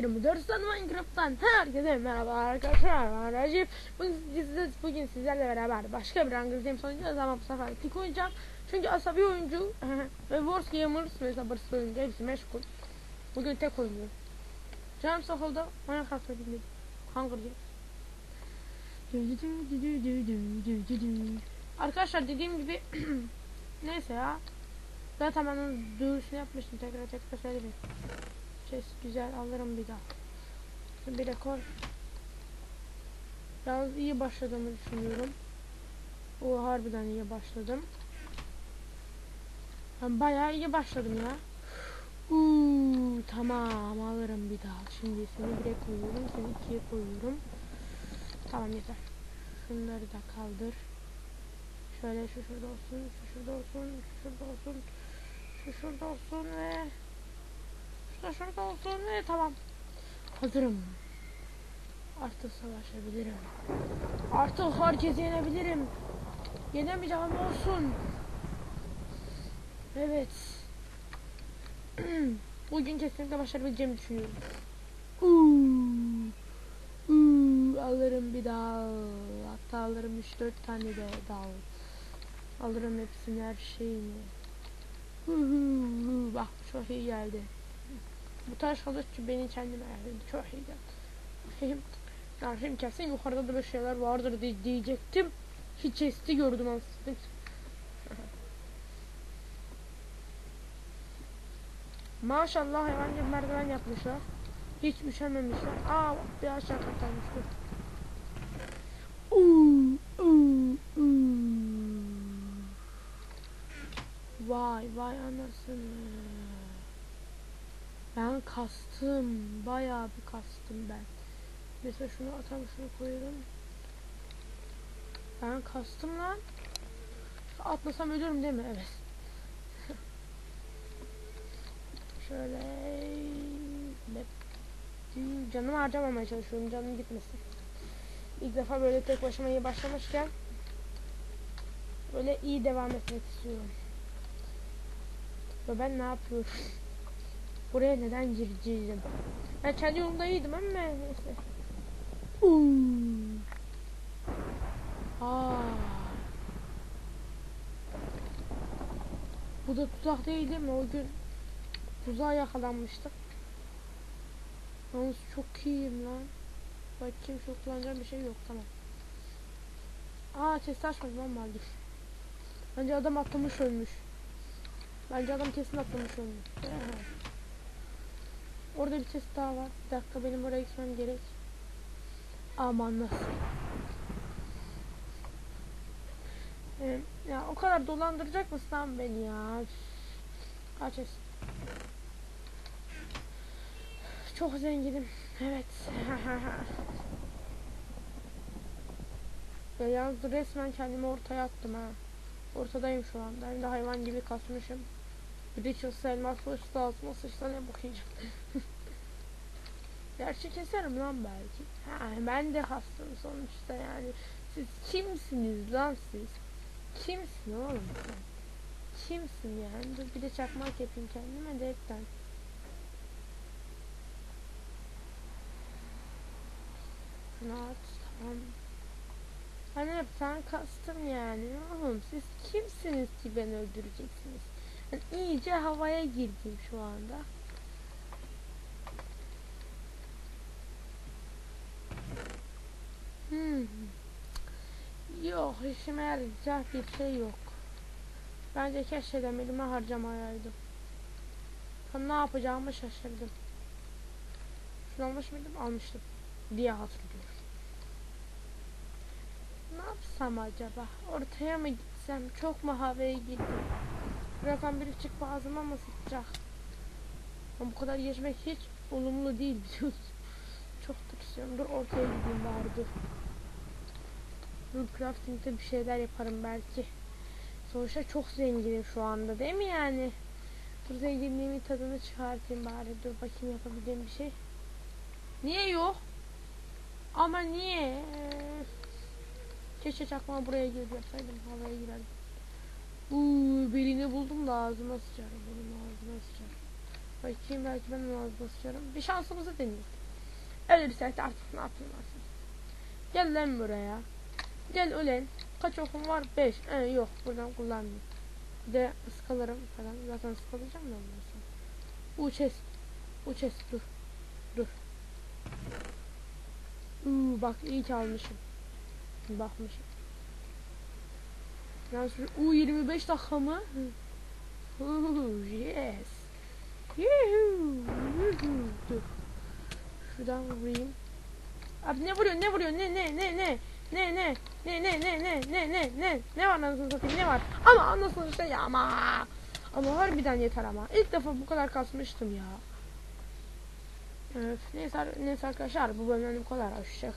24 San Minecraft'tan. Herkese merhaba arkadaşlar ben Recep. Bugün, bugün sizlerle beraber başka bir Hunger Games oynayacağız ama bu sefer tik oynayacağım. Çünkü asabi oyuncu ve Wars Gamers ve sabırsız oyuncu hepsi meşgul. Bugün tek oynuyorum. Canım sıkıldı Minecraft oynayayım Hunger Arkadaşlar dediğim gibi neyse ya. Zaten ben onun duyurusunu yapmıştım tekrar tekrar söylemeyeyim Ses güzel alırım bir daha. Bir rekor. Biraz iyi başladığımı düşünüyorum. O harbiden iyi başladım. Ben bayağı iyi başladım ya. Uuu tamam alırım bir daha. Şimdi seni bire koyuyorum. Seni ikiye koyuyorum. Tamam yeter. Şunları da kaldır. Şöyle şu şurada olsun. Şu şurada olsun. Şu şurada olsun. Şu şurada olsun ve şurada şurada olsun ve tamam. Hazırım. Artık savaşabilirim. Artık herkesi yenebilirim. Yenemeyeceğim olsun. Evet. Bugün kesinlikle başarabileceğimi düşünüyorum. Uuu. Alırım bir dal. Hatta alırım 3-4 tane de dal. Alırım hepsini her şeyini. Uhu. Bak çok iyi geldi. Bu taş kılıç beni kendime verdi. Çok geldi. Yani şimdi kesin yukarıda da bir şeyler vardır diye diyecektim. Hiç chest'i gördüm aslında. Maşallah hayvan gibi merdiven yapmışlar. Hiç üşenmemişler. Aa bir aşağı katlanmış dur. Vay vay anasını. Ben kastım. Bayağı bir kastım ben. Mesela şunu atalım şunu koyalım. Ben kastım lan. Atlasam ölürüm değil mi? Evet. Şöyle canımı harcamamaya çalışıyorum. Canım gitmesin. İlk defa böyle tek başıma iyi başlamışken böyle iyi devam etmek istiyorum. Ve ben ne yapıyorum? Buraya neden gireceğim? Ben kendi yolumda iyiydim ama neyse. Aa. Bu da tuzak değil mi? O gün tuzağa yakalanmıştık. Yalnız çok iyiyim lan. Bakayım çok kullanacağım bir şey yok tamam. Aa chest açmadım lan vardır. Bence adam atlamış ölmüş. Bence adam kesin atlamış ölmüş. Orada bir chest daha var. Bir dakika benim oraya gitmem gerek. Aman nasıl. Ee, ya o kadar dolandıracak mısın lan beni ya? Kaç chest. Çok zenginim. Evet. ya yalnız resmen kendimi ortaya attım ha. Ortadayım şu anda. Hem de hayvan gibi kasmışım. Çılsa elmas sıçtı altıma sıçta ne bakacağım. Gerçi keserim lan belki. Ha, ben de hastım sonuçta yani. Siz kimsiniz lan siz? Kimsin oğlum sen? Kimsin yani? Dur bir de çakmak yapayım kendime de hepten. At tamam. Hani sen kastım yani. Oğlum siz kimsiniz ki beni öldüreceksiniz? İyice havaya girdim şu anda. Hmm. Yok işime yarayacak bir şey yok. Bence keşfedem elime harcamayaydım. Ben ne yapacağımı şaşırdım. Şunu almış mıydım? Almıştım. Diye hatırlıyorum. Ne yapsam acaba? Ortaya mı gitsem? Çok mu havaya girdim? Birazdan biri çıkıp ağzıma mı sıkacak? Ama bu kadar geçmek hiç olumlu değil biliyorsun. Çok tırsıyorum. Dur ortaya gideyim bari dur. Dur crafting'de bir şeyler yaparım belki. Sonuçta çok zenginim şu anda değil mi yani? Dur zenginliğimin tadını çıkartayım bari. Dur bakayım yapabileceğim bir şey. Niye yok? Ama niye? Keşke çakmağı buraya girdi yapsaydım havaya girerdim. Uuu birini buldum da ağzıma sıçarım. Bunun ağzıma sıçarım. Bakayım belki ben az basıyorum. Bir şansımızı deneyelim. Ölürsek de artık ne yapayım artık. Gel lan buraya. Gel ulen. Kaç okum var? 5. Ee, yok buradan kullanmayayım. Bir de ıskalarım falan. Zaten ıskalayacağım ben bunu sonra. Uçes. Uçes dur. Dur. Uuu bak iyi ki almışım. Bakmışım. Yani U 25 dakika mı? Uuu yes. Yuhuu. Dur. Şuradan vurayım. Abi ne vuruyor ne vuruyor ne ne ne ne ne ne ne ne ne ne ne ne ne ne var anasını satayım ne var ama anasını şey ama ama harbiden yeter ama ilk defa bu kadar kasmıştım ya. Evet, neyse, neyse arkadaşlar bu bölümden bu kadar. Hoşçakalın.